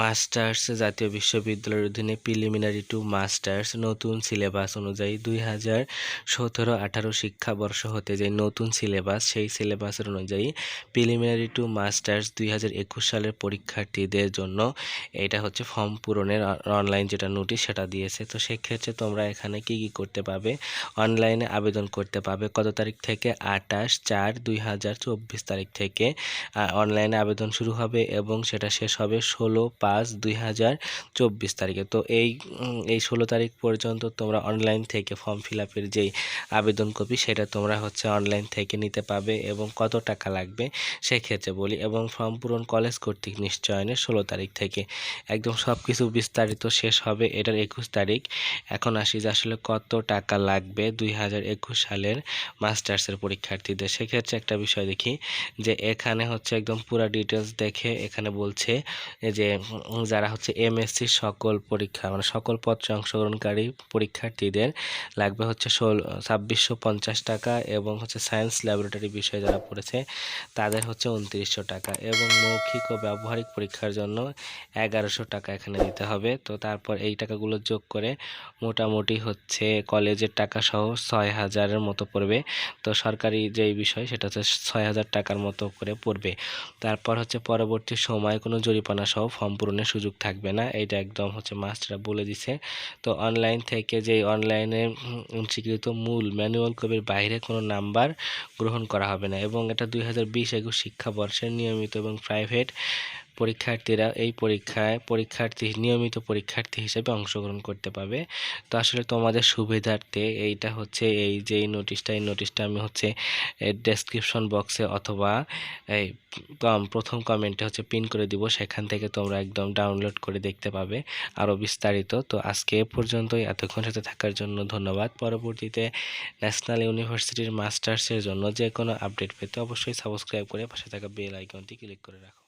Masters জাতীয় বিশ্ববিদ্যালয়ের অধীনে প্রিলিমিনারি টু মাস্টার্স নতুন সিলেবাস অনুযায়ী দুই হাজার সতেরো আঠারো শিক্ষাবর্ষ হতে যে নতুন সিলেবাস, সেই সিলেবাসের অনুযায়ী প্রিলিমিনারি টু মাস্টার্স দুই হাজার একুশ সালের পরীক্ষার্থীদের জন্য এটা হচ্ছে ফর্ম পূরণের অনলাইন যেটা নোটিশ সেটা দিয়েছে। তো সেক্ষেত্রে তোমরা এখানে কি কি করতে পাবে? অনলাইনে আবেদন করতে পাবে কত তারিখ থেকে? আঠাশ চার দুই হাজার চব্বিশ তারিখ থেকে। অনলাইনে আবেদন শুরু হবে এবং সেটা শেষ হবে ষোলো পাঁচ দুই হাজার চব্বিশ তারিখে। তো এই এই ষোলো তারিখ পর্যন্ত তোমরা অনলাইন থেকে ফর্ম ফিল আপের যেই আবেদন কপি সেটা তোমরা হচ্ছে অনলাইন থেকে নিতে পাবে এবং কত টাকা লাগবে সেক্ষেত্রে বলি এবং ফর্ম পূরণ কলেজ কর্তৃক নিশ্চয়নের ষোলো তারিখ থেকে। একদম সব কিছু বিস্তারিত শেষ হবে এটার একুশ তারিখ। এখন আসি যে আসলে কত টাকা লাগবে দুই হাজার একুশ সালের মাস্টার্সের পরীক্ষার্থীদের। সেক্ষেত্রে একটা বিষয় দেখি যে এখানে হচ্ছে একদম পুরা ডিটেলস দেখে এখানে বলছে যে যারা হচ্ছে এমএসসি সকল পরীক্ষা মানে সকল পত্রে অংশগ্রহণকারী পরীক্ষার্থীদের লাগবে হচ্ছে ষোল, ছাব্বিশশো পঞ্চাশ টাকা এবং হচ্ছে সায়েন্স ল্যাবরেটরি বিষয়ে যারা পড়েছে তাদের হচ্ছে উনত্রিশশো টাকা এবং মৌখিক ও ব্যবহারিক পরীক্ষার জন্য এগারোশো টাকা এখানে দিতে হবে। তো তারপর এই টাকাগুলো যোগ করে মোটামুটি হচ্ছে কলেজের টাকা সহ ছয় হাজারের মতো পড়বে। তো সরকারি যেই বিষয় সেটা হচ্ছে ছয় হাজার টাকার মতো করে পড়বে। তারপর হচ্ছে পরবর্তী সময় কোনো জরিপানা সহ ফর্ম পূরণের সুযোগ থাকবে না। এটা একদম হচ্ছে মাস্টাররা বলে দিছে। তো অনলাইন থেকে যে অনলাইনে স্বীকৃত মূল ম্যানুয়াল কপির বাইরে কোনো নাম্বার গ্রহণ করা হবে না। এবং এটা দুই হাজার বিশ একুশ শিক্ষাবর্ষের নিয়মিত এবং প্রাইভেট পরীক্ষার্থীরা এই পরীক্ষায় পরীক্ষার্থী, নিয়মিত পরীক্ষার্থী হিসেবে অংশগ্রহণ করতে পাবে তো আসলে তোমাদের সুবিধার্থে এইটা হচ্ছে এই যে নোটিশটা এই নোটিশটা আমি হচ্ছে ডেসক্রিপশন বক্সে অথবা এই প্রথম কমেন্টে হচ্ছে পিন করে দিব। সেখান থেকে তোমরা একদম ডাউনলোড করে দেখতে পাবে আরও বিস্তারিত। তো আজকে এ পর্যন্তই। এতক্ষণ সাথে থাকার জন্য ধন্যবাদ। পরবর্তীতে ন্যাশনাল ইউনিভার্সিটির মাস্টার্সের জন্য যে কোনো আপডেট পেতে অবশ্যই সাবস্ক্রাইব করে পাশে থাকা বেল আইকনটি ক্লিক করে রাখো।